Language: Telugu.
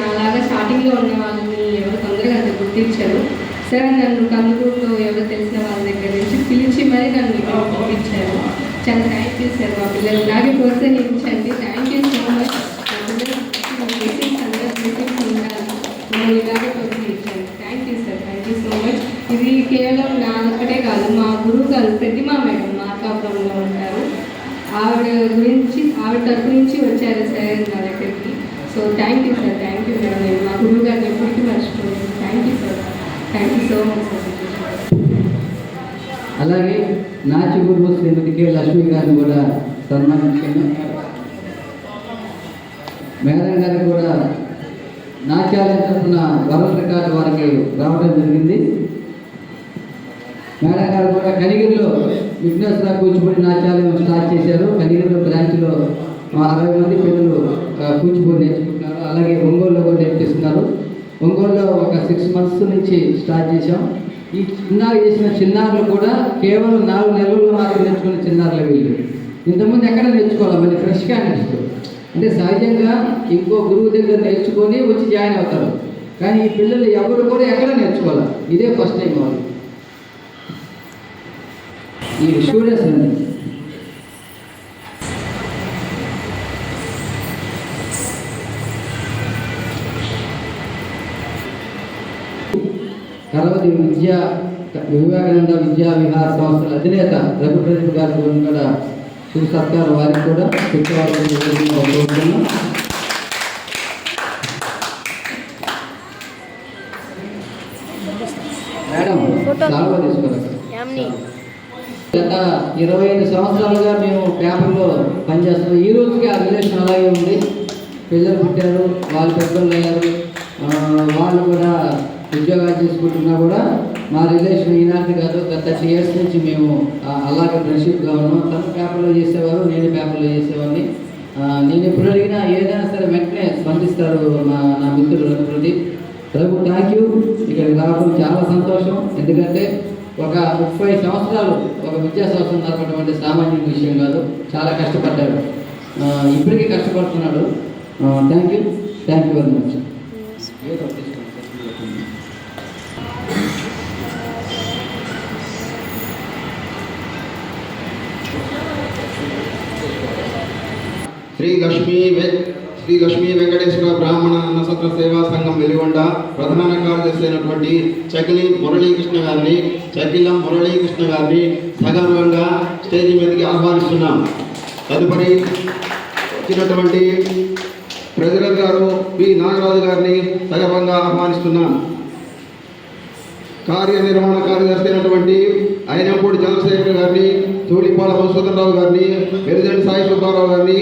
నాలాగా స్టార్టింగ్లో ఉన్న వాళ్ళని ఎవరు తొందరగా అంత గుర్తించారు. సార్ నన్ను కందుకూరులో ఎవరు తెలిసిన వాళ్ళ దగ్గర నుంచి పిలిచి మరీ నన్ను ఇక్కడ పంపించారు. చాలా థ్యాంక్ యూ సార్ మా పిల్లలు ఇలాగే ప్రోత్సహించండి. థ్యాంక్ యూ సో మచ్ మా పిల్లలు అందరూ బ్లెస్సింగ్స్ ఉండాలి మమ్మల్ని ఇలాగే ప్రోత్సహించండి thank you sir thank you so much ఇది కేవలం నా ఒక్కటే కాదు మా గురువు గారు ప్రతిమా మేడం మార్కాపురంలో ఉంటారు. ఆవిడ గురించి ఆవిడ తరపు నుంచి వచ్చారు సార్ నా దగ్గరికి. So thank you sir thank you madam నేను మా గురువు గారిని ఎప్పటికీ thank you sir thank you so much sir అలాగే నాచి గురువు శ్రీమతి కె లక్ష్మి గారిని కూడా సన్మానించాను. మేడం గారికి కూడా నాట్యాలయం తరఫున వరల్డ్ రికార్డు వారికి రావడం జరిగింది. మేడం గారు కూడా కనిగిరిలో విఘ్నేశ్వర కూచిపూడి నాట్యాలయం స్టార్ట్ చేశారు. కనిగిరిలో బ్రాంచ్లో అరవై మంది పిల్లలు కూచిపూడి నేర్చుకుంటున్నారు అలాగే ఒంగోలులో కూడా నేర్పిస్తున్నారు ఒంగోలులో ఒక సిక్స్ మంత్స్ నుంచి స్టార్ట్ చేశాం. ఈ చిన్నారు చేసిన చిన్నారులు కూడా కేవలం నాలుగు నెలల్లో మాత్రం నేర్చుకునే చిన్నారులు వీళ్ళు. ఇంతకుముందు ఎక్కడ నేర్చుకోవాలి? మళ్ళీ ఫ్రెష్గా అనిపిస్తుంది అంటే సహజంగా ఇంకో గురువు దగ్గర నేర్చుకొని వచ్చి జాయిన్ అవుతారు. కానీ ఈ పిల్లలు ఎవరు కూడా ఎక్కడ నేర్చుకోవాలి? ఇదే ఫస్ట్ టైం వాళ్ళు. ఈ స్టూడెంట్స్ అండి కరవతి విద్యా వివేకానంద విద్యా విహార సంస్థల అధినేత రఘుప్రదీప్ గారి కూడా శుభ సత్కారం. వారికి కూడా శుక్రవారం మేడం సాల్వ తీసుకోవాలి గత ఇరవై ఐదు సంవత్సరాలుగా మేము పేపర్లో పనిచేస్తున్నాం. ఈ రోజుకి ఆ రిలేషన్ అలాగే ఉంది. పిల్లలు పుట్టారు వాళ్ళు పెద్దలు అయ్యారు. వాళ్ళు కూడా ఉద్యోగాలు చేసుకుంటున్నా కూడా మా రిలేషన్ ఈనాటి కాదు గత థర్టీ ఇయర్స్ నుంచి మేము అలాగే ఫ్రెండ్షిప్గా ఉన్నాం. తను పేపర్లో చేసేవారు నేను పేపర్లో చేసేవాడిని. నేను ఎప్పుడు అడిగినా ఏదైనా సరే వెంటనే స్పందిస్తారు మా నా మిత్రులు ప్రదీప్ రఘు థ్యాంక్ యూ ఇక్కడికి రావడం చాలా సంతోషం. ఎందుకంటే ఒక ముప్పై సంవత్సరాలు ఒక విద్యా సంవత్సరం నడపడం అంటే సామాన్య విషయం కాదు. చాలా కష్టపడ్డాడు. ఇప్పటికీ కష్టపడుతున్నాడు. Thank you thank you very much Sri Lakshmi వె- శ్రీ లక్ష్మీ వెంకటేశ్వర బ్రాహ్మణ అన్నసత్ర సేవా సంఘం వెలిగొండ ప్రధాన కార్యదర్శి అయినటువంటి చకిలి మురళీకృష్ణ గారిని చకిలం మురళీకృష్ణ గారిని సగర్వంగా స్టేజ్ మీదకి ఆహ్వానిస్తున్నాం. తదుపరి వచ్చినటువంటి ప్రెసిడెంట్ గారు పి నాగరాజు గారిని సగర్వంగా ఆహ్వానిస్తున్నాం. కార్యనిర్వహణ కార్యదర్శి అయినటువంటి అయినప్పుడు చంద్రశేఖర్ గారిని తూడిపాల మధుసూదన్ గారిని ప్రెసిడెంట్ సాయి సుబ్బారావు గారిని